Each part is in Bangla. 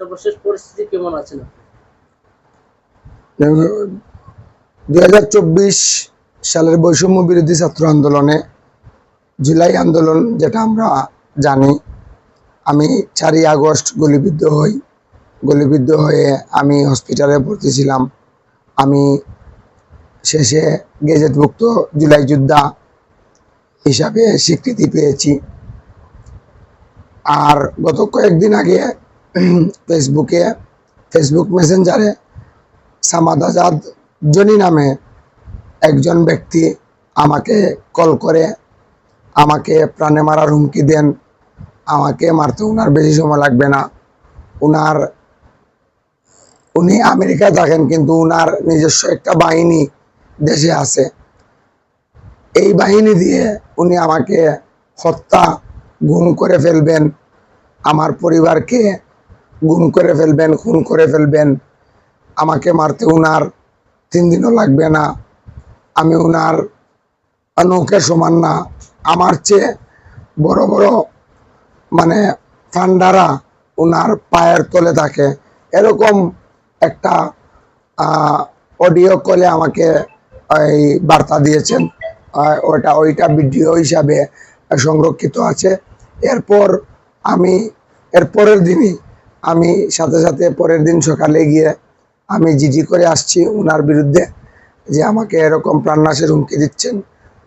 সর্বশেষ পরিস্থিতি কেমন আছেন দুই হাজার চব্বিশ সালের বৈষম্য বিরোধী ছাত্র আন্দোলনে জুলাই আন্দোলন যেটা আমরা জানি, আমি চারই আগস্ট গুলিবিদ্ধ হই। গুলিবিদ্ধ হয়ে আমি হসপিটালে ভর্তি ছিলাম। আমি শেষে গেজেটভুক্ত জুলাই যোদ্ধা হিসাবে স্বীকৃতি পেয়েছি। আর গত কয়েকদিন আগে ফেসবুকে, ফেসবুক মেসেঞ্জারে সামাদ আজাদ জনি নামে একজন ব্যক্তি আমাকে কল করে, আমাকে প্রাণে মারার হুমকি দেন, আমাকে মারতে ওনার বেশি সময় লাগবে না। উনার, উনি আমেরিকায় থাকেন কিন্তু উনার নিজস্ব একটা বাহিনী দেশে আছে। এই বাহিনী দিয়ে উনি আমাকে হত্যা, গুম করে ফেলবেন। আমার পরিবারকে গুম করে ফেলবেন, খুন করে ফেলবেন। আমাকে মারতে উনার তিন দিনও লাগবে না। আমি উনার নৌকের সমান না। আমার চেয়ে বড় বড় মানে ফান্ডারা উনার পায়ের তলে থাকে। এরকম একটা অডিও কলে আমাকে এই বার্তা দিয়েছেন। ওটা, ওইটা ভিডিও হিসাবে সংরক্ষিত আছে। এরপর আমি, এরপরের দিনই আমি সাথে সাথে পরের দিন সকালে গিয়ে আমি জিডি করে আসছি ওনার বিরুদ্ধে যে আমাকে এরকম প্রাণনাশের হুমকি দিচ্ছেন,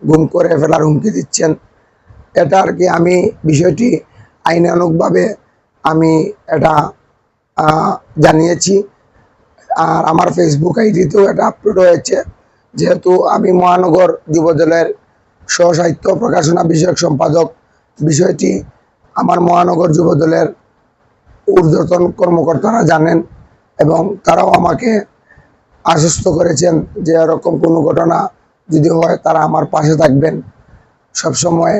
গুম করে ফেলার হুমকি দিচ্ছেন। এটা আর কি আমি বিষয়টি আইনানুগভাবে আমি এটা জানিয়েছি। আর আমার ফেসবুক আইডিতেও এটা আপলোড হয়েছে। যেহেতু আমি মহানগর যুবদলের সহ সাহিত্য প্রকাশনা বিষয়ক সম্পাদক, বিষয়টি আমার মহানগর যুবদলের ঊর্ধ্বতন কর্মকর্তারা জানেন এবং তারাও আমাকে আশ্বস্ত করেছেন যে এরকম কোনো ঘটনা যদি হয়, তারা আমার পাশে থাকবেন। সবসময়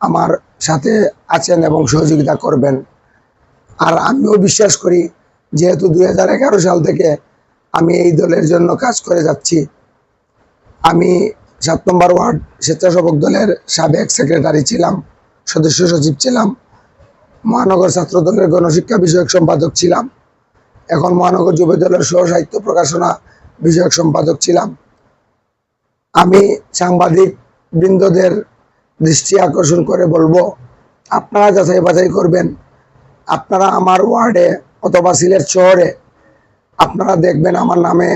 আমার সাথে আছেন এবং সহযোগিতা করবেন। আর আমিও বিশ্বাস করি, যেহেতু দু হাজার এগারো সাল থেকে আমি এই দলের জন্য কাজ করে যাচ্ছি, আমি সাত নম্বর ওয়ার্ড স্বেচ্ছাসেবক দলের সাবেক সেক্রেটারি ছিলাম, সদস্য সচিব ছিলাম। মহানগর ছাত্র দলের গণশিক্ষা বিষয়ক সম্পাদক ছিলাম। এখন মহানগর যুব দলের সহ সাহিত্য প্রকাশনা বিষয়ক সম্পাদক ছিলাম। আমি সাংবাদিক বৃন্দদের দৃষ্টি আকর্ষণ করে বলব, আপনারা যাচাই বাছাই করবেন। আপনারা আমার ওয়ার্ডে অথবা সিলেট শহরে আপনারা দেখবেন আমার নামে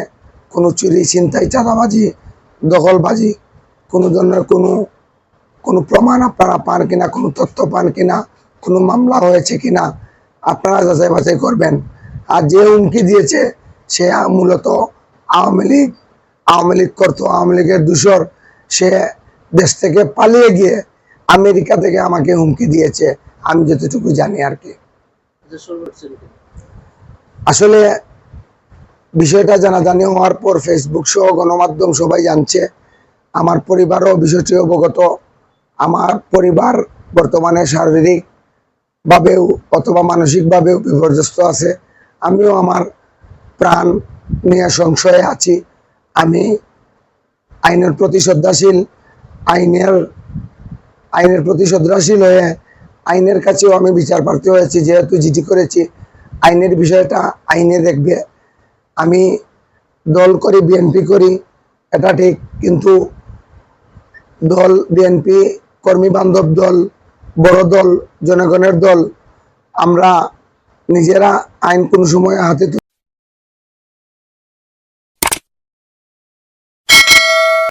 কোনো চুরি, ছিনতাই, চাঁদাবাজি, দখলবাজি, কোনো ধরনের কোনো কোনো প্রমাণ আপনারা পান কিনা, কোনো তথ্য পান কিনা কোনো মামলা হয়েছে কিনা আপনারা যাচাই বাছাই করবেন। আর যে হুমকি দিয়েছে, সে মূলত আওয়ামী লীগ। আওয়ামী লীগ করতো, আওয়ামী লীগের দূষর। সে দেশ থেকে পালিয়ে গিয়ে আমেরিকা থেকে আমাকে হুমকি দিয়েছে। আমি যতটুকু জানি আর কি। কি? আসলে বিষয়টা জানাজানি হওয়ার পর ফেসবুক সহ গণমাধ্যম সবাই জানছে, আমার পরিবারও বিষয়টি অবগত। আমার পরিবার বর্তমানে শারীরিক ভাবেও অথবা মানসিকভাবেও বিপর্যস্ত আছে। আমিও আমার প্রাণ নিয়ে সংশয়ে আছি। আমি আইনের প্রতি শ্রদ্ধাশীল আইনের আইনের প্রতি শ্রদ্ধাশীল হয়ে আইনের কাছেও আমি বিচার প্রার্থী হয়েছি, যেহেতু জিডি করেছি। আইনের বিষয়টা আইনে দেখবে। আমি দল করি, বিএনপি করি, এটা ঠিক, কিন্তু দল, বিএনপি কর্মী বান্ধব দল বড় দল জনগণের দল আমরা নিজেরা আইন কোনো সময় হাতে